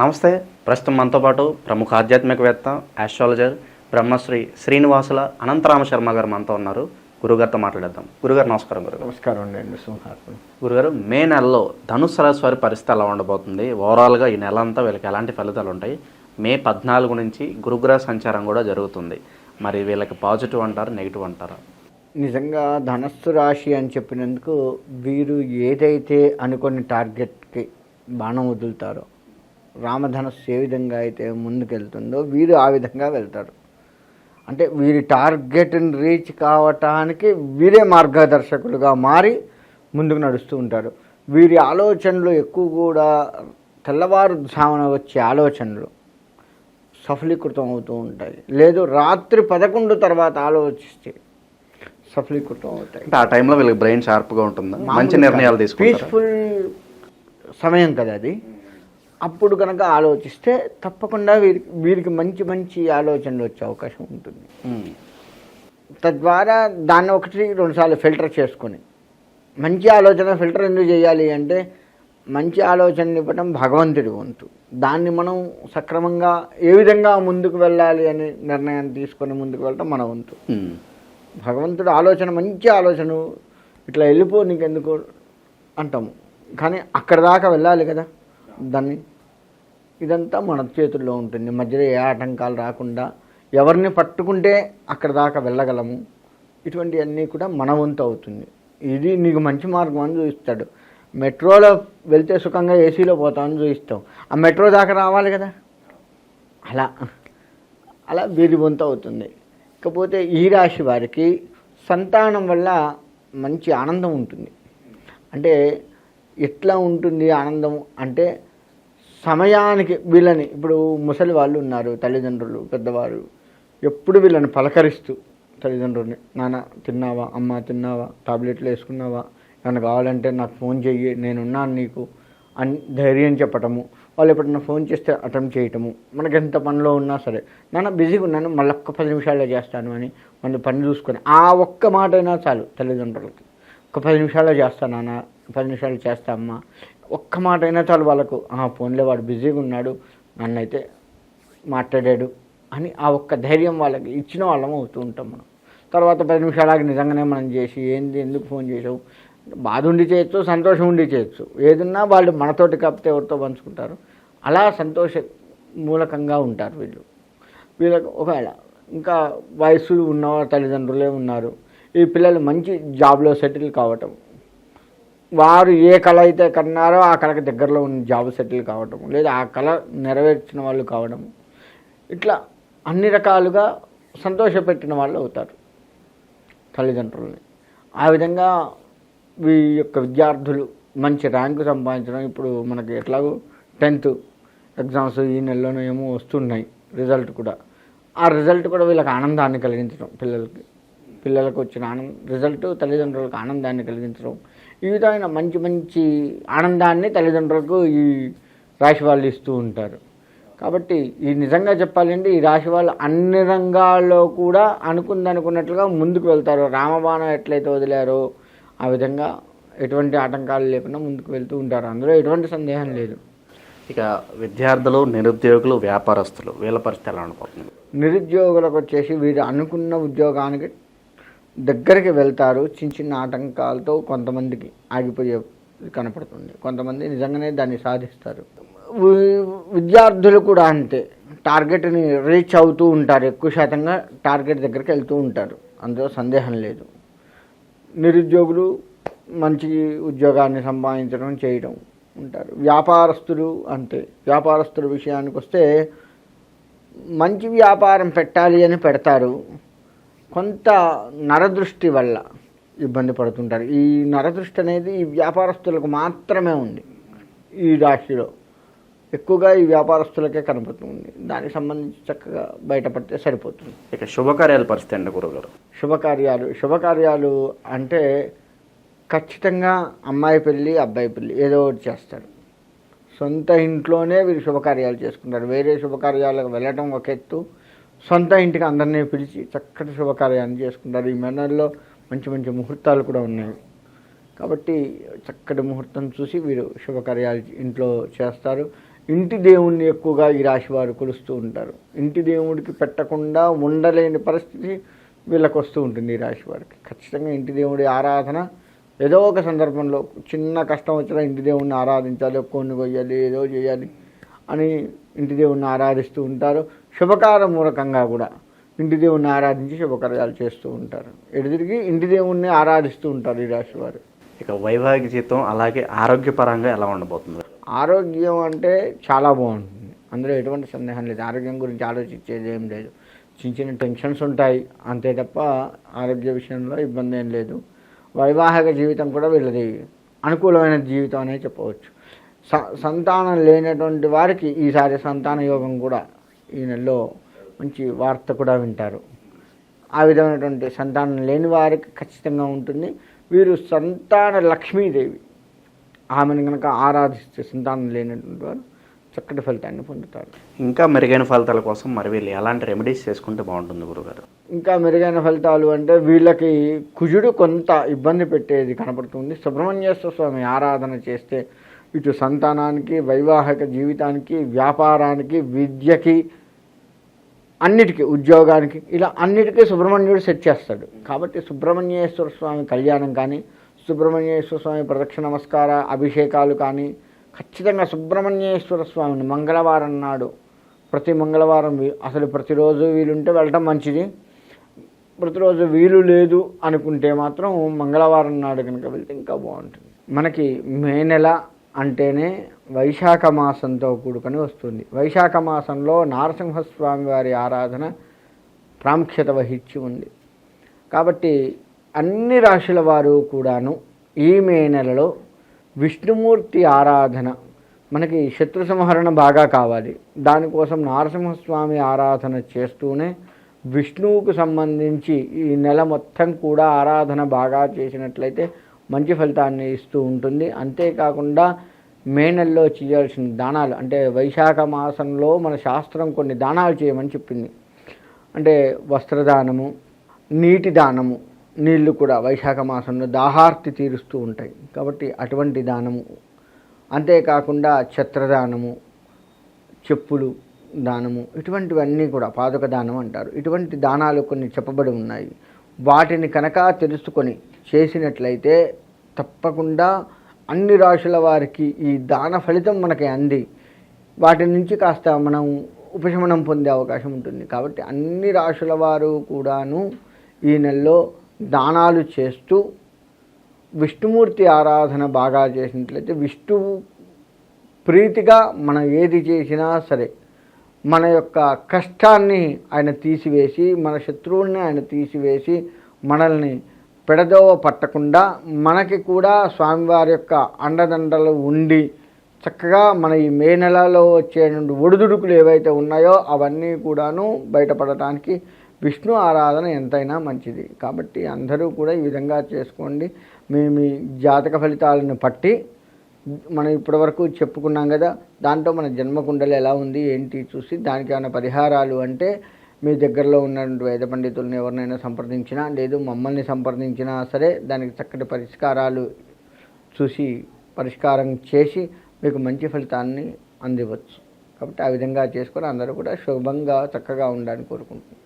నమస్తే. ప్రస్తుతం మనతో పాటు ప్రముఖ ఆధ్యాత్మికవేత్త ఆస్ట్రాలజర్ బ్రహ్మశ్రీ శ్రీనివాసుల అనంతరామ శర్మ గారు మనతో ఉన్నారు. గురుగారితో మాట్లాడేద్దాం. గురుగారు నమస్కారం గురుగారు. నమస్కారం అండి గురుగారు మే నెలలో ధనుసు రాశి వారి పరిస్థితి ఎలా ఉండబోతుంది? ఓవరాల్గా ఈ నెల అంతా వీళ్ళకి ఎలాంటి ఫలితాలు ఉంటాయి? మే పద్నాలుగు నుంచి గురుగ్రహ సంచారం కూడా జరుగుతుంది. మరి వీళ్ళకి పాజిటివ్ అంటారు నెగిటివ్ అంటారా? నిజంగా ధనస్సు రాశి అని చెప్పినందుకు వీరు ఏదైతే అనుకుని టార్గెట్కి బాణం వదులుతారో రామధనస్సు ఏ విధంగా అయితే ముందుకెళ్తుందో వీరు ఆ విధంగా వెళ్తారు అంటే వీరి టార్గెట్ని రీచ్ కావటానికి వీరే మార్గదర్శకులుగా మారి ముందుకు నడుస్తూ ఉంటారు వీరి ఆలోచనలు ఎక్కువ కూడా తెల్లవారుజామున వచ్చే ఆలోచనలు సఫలీకృతం అవుతూ ఉంటాయి. లేదు రాత్రి పదకొండు తర్వాత ఆలోచిస్తే సఫలీకృతం అవుతాయి. ఆ టైంలో వీళ్ళకి బ్రెయిన్ షార్ప్గా ఉంటుందా? మంచి నిర్ణయాలు తీసుకుంటారు? పీస్ఫుల్ సమయం కదా అది. అప్పుడు కనుక ఆలోచిస్తే తప్పకుండా వీరికి వీరికి మంచి మంచి ఆలోచనలు వచ్చే అవకాశం ఉంటుంది. తద్వారా దాన్ని ఒకటి రెండుసార్లు ఫిల్టర్ చేసుకొని మంచి ఆలోచన ఫిల్టర్ ఎందుకు చేయాలి అంటే మంచి ఆలోచన ఇవ్వడం భగవంతుడి వంతు. దాన్ని మనం సక్రమంగా ఏ విధంగా ముందుకు వెళ్ళాలి అని నిర్ణయం తీసుకొని ముందుకు వెళ్ళడం మన వంతు. భగవంతుడు ఆలోచన మంచి ఆలోచన ఇట్లా వెళ్ళిపో నీకెందుకు అంటాము. కానీ అక్కడ దాకా వెళ్ళాలి కదా దాన్ని. ఇదంతా మన చేతుల్లో ఉంటుంది. మధ్యలో ఏ ఆటంకాలు రాకుండా ఎవరిని పట్టుకుంటే అక్కడ దాకా వెళ్ళగలము. ఇటువంటివన్నీ కూడా మన వంతు అవుతుంది. ఇది నీకు మంచి మార్గం అని చూపిస్తాడు. మెట్రోలో వెళ్తే సుఖంగా ఏసీలో పోతామని చూపిస్తాం ఆ మెట్రో దాకా రావాలి కదా? అలా. అలా వీరి వంతు అవుతుంది. ఇకపోతే ఈ రాశి వారికి సంతానం వల్ల మంచి ఆనందం ఉంటుంది. అంటే ఎట్లా ఉంటుంది ఆనందం? అంటే సమయానికి వీళ్ళని ఇప్పుడు ముసలి వాళ్ళు ఉన్నారు తల్లిదండ్రులు పెద్దవారు ఎప్పుడు వీళ్ళని పలకరిస్తూ తల్లిదండ్రుల్ని నాన్న తిన్నావా? అమ్మ తిన్నావా? టాబ్లెట్లు వేసుకున్నావా? ఏమైనా కావాలంటే నాకు ఫోన్ చెయ్యి నేనున్నాను నీకు అని ధైర్యం చెప్పటము వాళ్ళు ఎప్పుడన్నా ఫోన్ చేస్తే అటెంప్ట్ చేయటము మనకి ఎంత పనిలో ఉన్నా సరే నాన్న బిజీగా ఉన్నాను మళ్ళీ ఒక్క పది నిమిషాల్లో చేస్తాను అని మళ్ళీ పని చూసుకొని ఆ ఒక్క మాట అయినా చాలు తల్లిదండ్రులకి. ఒక పది నిమిషాల్లో చేస్తాను నాన్న పది నిమిషాలు చేస్తా అమ్మ ఒక్క మాట అయినా చాలు వాళ్ళకు. "ఆ, ఫోన్లో వాడు బిజీగా ఉన్నాడు నన్నైతే మాట్లాడాడు అని ఆ ఒక్క ధైర్యం వాళ్ళకి ఇచ్చిన వాళ్ళం అవుతూ ఉంటాం మనం. తర్వాత పది నిమిషాలకి నిజంగానే మనం చేసి ఏంది ఎందుకు ఫోన్ చేసావు? బాధ ఉండి చేయొచ్చు సంతోషం ఉండి చేయొచ్చు. ఏదన్నా వాళ్ళు మనతోటి కప్పితే ఎవరితో పంచుకుంటారు? అలా సంతోష మూలకంగా ఉంటారు వీళ్ళు. వీళ్ళకి ఒకవేళ ఇంకా వయసు ఉన్న తల్లిదండ్రులే ఉన్నారు ఈ పిల్లలు మంచి జాబ్లో సెటిల్ కావటం వారు ఏ కళ అయితే కన్నారో ఆ కళకి దగ్గరలో ఉన్న జాబ్ సెటిల్ కావడము లేదా ఆ కళ నెరవేర్చిన వాళ్ళు కావడం. ఇట్లా అన్ని రకాలుగా సంతోషపెట్టిన వాళ్ళు అవుతారు తల్లిదండ్రులని. ఆ విధంగా వీ యొక్క విద్యార్థులు మంచి ర్యాంకు సంపాదించడం. ఇప్పుడు మనకి ఎట్లాగో టెన్త్ ఎగ్జామ్స్ ఈ నెలలోనూ ఏమో వస్తున్నాయి రిజల్ట్ కూడా. ఆ రిజల్ట్ కూడా వీళ్ళకి ఆనందాన్ని కలిగించడం పిల్లలకి. పిల్లలకు వచ్చిన ఆనంద రిజల్ట్ తల్లిదండ్రులకు ఆనందాన్ని కలిగించడం. ఈ విధమైన మంచి మంచి ఆనందాన్ని తల్లిదండ్రులకు ఈ రాశి వాళ్ళు ఇస్తూ ఉంటారు. కాబట్టి ఈ నిజంగా చెప్పాలంటే ఈ రాశి వాళ్ళు అన్ని రంగాల్లో కూడా అనుకుంది అనుకున్నట్లుగా ముందుకు వెళ్తారు. రామబాణం ఎట్లయితే వదిలారో ఆ విధంగా ఎటువంటి ఆటంకాలు లేకుండా ముందుకు వెళ్తూ ఉంటారు. అందులో ఎటువంటి సందేహం లేదు. ఇక విద్యార్థులు నిరుద్యోగులు వ్యాపారస్తులు వీళ్ళ పరిస్థితి ఎలా ఉండబోతుంది నిరుద్యోగులకు వచ్చేసి వీరు అనుకున్న ఉద్యోగానికి దగ్గరికి వెళ్తారు చిన్న చిన్న ఆటంకాలతో కొంతమందికి ఆగిపోయే కనపడుతుంది. కొంతమంది నిజంగానే దాన్ని సాధిస్తారు. విద్యార్థులు కూడా అంతే. టార్గెట్ని రీచ్ అవుతూ ఉంటారు. ఎక్కువ శాతంగా టార్గెట్ దగ్గరికి వెళ్తూ ఉంటారు. అందులో సందేహం లేదు. నిరుద్యోగులు మంచి ఉద్యోగాన్ని సంపాదించడం చేయడం ఉంటారు. వ్యాపారస్తులు అంతే. వ్యాపారస్తుల విషయానికి వస్తే మంచి వ్యాపారం పెట్టాలి అని పెడతారు. కొంత నరదృష్టి వల్ల ఇబ్బంది పడుతుంటారు. ఈ నరదృష్టి అనేది ఈ వ్యాపారస్తులకు మాత్రమే ఉంది. ఈ రాశిలో ఎక్కువగా ఈ వ్యాపారస్తులకే కనపడుతుంది. దానికి సంబంధించి చక్కగా బయటపడితే సరిపోతుంది. ఇక శుభకార్యాల పరిస్థితి అండి గురుగారు శుభకార్యాలు శుభకార్యాలు అంటే ఖచ్చితంగా అమ్మాయి పెళ్ళి అబ్బాయి పెళ్ళి ఏదో ఒకటి చేస్తారు. సొంత ఇంట్లోనే వీరు శుభకార్యాలు చేసుకుంటారు. వేరే శుభకార్యాలకు వెళ్ళటం ఒక ఎత్తు. సొంత ఇంటికి అందరినీ పిలిచి చక్కటి శుభకార్యాన్ని చేసుకుంటారు. ఈ మెనర్లో మంచి మంచి ముహూర్తాలు కూడా ఉన్నాయి. కాబట్టి చక్కటి ముహూర్తం చూసి వీరు శుభకార్యాలు ఇంట్లో చేస్తారు. ఇంటి దేవుణ్ణి ఎక్కువగా ఈ రాశి వారు కొలుస్తూ ఉంటారు. ఇంటి దేవుడికి పెట్టకుండా ఉండలేని పరిస్థితి వీళ్ళకు వస్తూ ఉంటుంది ఈ రాశి వారికి. ఖచ్చితంగా ఇంటి దేవుడి ఆరాధన ఏదో ఒక సందర్భంలో చిన్న కష్టం వచ్చినా ఇంటి దేవుణ్ణి ఆరాధించాలి కొన్ని కొయ్యాలి ఏదో చేయాలి అని ఇంటి దేవుణ్ణి ఆరాధిస్తూ ఉంటారు. శుభకార మూలకంగా కూడా ఇంటి దేవుణ్ణి ఆరాధించి శుభకార్యాలు చేస్తూ ఉంటారు. ఎదురికి ఇంటి దేవుణ్ణి ఆరాధిస్తూ ఉంటారు ఈ రాశి వారు. ఇక వైవాహిక జీవితం అలాగే ఆరోగ్యపరంగా ఎలా ఉండబోతుంది? ఆరోగ్యం అంటే చాలా బాగుంటుంది. అందులో ఎటువంటి సందేహం లేదు. ఆరోగ్యం గురించి ఆలోచించేది ఏం లేదు. చిన్న చిన్న టెన్షన్స్ ఉంటాయి. అంతే తప్ప ఆరోగ్య విషయంలో ఇబ్బంది ఏం లేదు. వైవాహిక జీవితం కూడా వీళ్ళది అనుకూలమైన జీవితం అనే చెప్పవచ్చు. స సంతానం లేనటువంటి వారికి ఈసారి సంతాన యోగం కూడా ఈ నెలలో మంచి వార్త కూడా వింటారు. ఆ విధమైనటువంటి సంతానం లేని వారికి ఖచ్చితంగా ఉంటుంది. వీరు సంతాన లక్ష్మీదేవి. ఆమెను కనుక ఆరాధిస్తే సంతానం లేనటువంటి వారు చక్కటి ఫలితాన్ని పొందుతారు. ఇంకా మెరుగైన ఫలితాల కోసం మరి వీళ్ళు ఎలాంటి రెమెడీస్ చేసుకుంటే బాగుంటుంది గురుగారు. ఇంకా మెరుగైన ఫలితాలు అంటే వీళ్ళకి కుజుడు కొంత ఇబ్బంది పెట్టేది కనపడుతుంది. సుబ్రహ్మణ్యేశ్వర స్వామి ఆరాధన చేస్తే ఇటు సంతానానికి వైవాహిక జీవితానికి వ్యాపారానికి విద్యకి అన్నిటికీ ఉద్యోగానికి ఇలా అన్నిటికీ సుబ్రహ్మణ్యుడు సెట్ చేస్తాడు. కాబట్టి సుబ్రహ్మణ్యేశ్వర స్వామి కళ్యాణం కానీ సుబ్రహ్మణ్యేశ్వర స్వామి ప్రదక్షిణ నమస్కార అభిషేకాలు కానీ ఖచ్చితంగా సుబ్రహ్మణ్యేశ్వర స్వామిని మంగళవారం నాడు ప్రతి మంగళవారం అసలు ప్రతిరోజు వీలుంటే వెళ్ళటం మంచిది. ప్రతిరోజు వీలు లేదు అనుకుంటే మాత్రం మంగళవారం నాడు కనుక వెళ్తే ఇంకా బాగుంటుంది. మనకి మే నెల అంటేనే వైశాఖ మాసంతో కూడుకొని వస్తుంది. వైశాఖ మాసంలో నారసింహస్వామి వారి ఆరాధన ప్రాముఖ్యత వహించి ఉంది. కాబట్టి అన్ని రాశుల వారు కూడాను ఈ మే నెలలో విష్ణుమూర్తి ఆరాధన మనకి శత్రు సంహరణ బాగా కావాలి. దానికోసం నారసింహస్వామి ఆరాధన చేస్తూనే విష్ణువుకు సంబంధించి ఈ నెల మొత్తం కూడా ఆరాధన బాగా చేసినట్లయితే మంచి ఫలితాన్ని ఇస్తూ ఉంటుంది. అంతేకాకుండా మే నెలలో చేయాల్సిన దానాలు అంటే వైశాఖ మాసంలో మన శాస్త్రం కొన్ని దానాలు చేయమని చెప్పింది. అంటే వస్త్రదానము నీటి దానము నీళ్ళు కూడా వైశాఖ మాసంలో దాహార్తి తీరుస్తూ ఉంటాయి. కాబట్టి అటువంటి దానము. అంతేకాకుండా ఛత్రదానము చెప్పులు దానము ఇటువంటివన్నీ కూడా పాదుక దానం అంటారు. ఇటువంటి దానాలు కొన్ని చెప్పబడి ఉన్నాయి. వాటిని కనుక తెలుసుకొని చేసినట్లయితే తప్పకుండా అన్ని రాశుల వారికి ఈ దాన ఫలితం మనకి అంది. వాటి నుంచి కాస్త మనం ఉపశమనం పొందే అవకాశం ఉంటుంది. కాబట్టి అన్ని రాశుల వారు కూడాను ఈ నెలలో దానాలు చేస్తూ విష్ణుమూర్తి ఆరాధన బాగా చేసినట్లయితే విష్ణువు ప్రీతిగా మనం ఏది చేసినా సరే మన యొక్క కష్టాన్ని ఆయన తీసివేసి మన శత్రువుల్ని ఆయన తీసివేసి మనల్ని పెడదోవ పట్టకుండా మనకి కూడా స్వామివారి యొక్క అండదండలు ఉండి చక్కగా మన ఈ మే నెలలో వచ్చే నుండి ఒడిదుడుకులు ఏవైతే ఉన్నాయో అవన్నీ కూడాను బయటపడటానికి విష్ణు ఆరాధన ఎంతైనా మంచిది. కాబట్టి అందరూ కూడా ఈ విధంగా చేసుకోండి. మీ మీ జాతక ఫలితాలను పట్టి మనం ఇప్పటివరకు చెప్పుకున్నాం కదా దాంట్లో మన జన్మకుండలు ఎలా ఉంది ఏంటి చూసి దానికి ఏమైనా పరిహారాలు అంటే మీ దగ్గరలో ఉన్నటువంటి వేద పండితులను ఎవరినైనా సంప్రదించినా లేదు మమ్మల్ని సంప్రదించినా సరే దానికి చక్కటి పరిష్కారాలు చూసి పరిష్కారం చేసి మీకు మంచి ఫలితాన్ని అందివచ్చు కాబట్టి ఆ విధంగా చేసుకొని అందరూ కూడా శుభంగా చక్కగా ఉండాలని కోరుకుంటున్నాను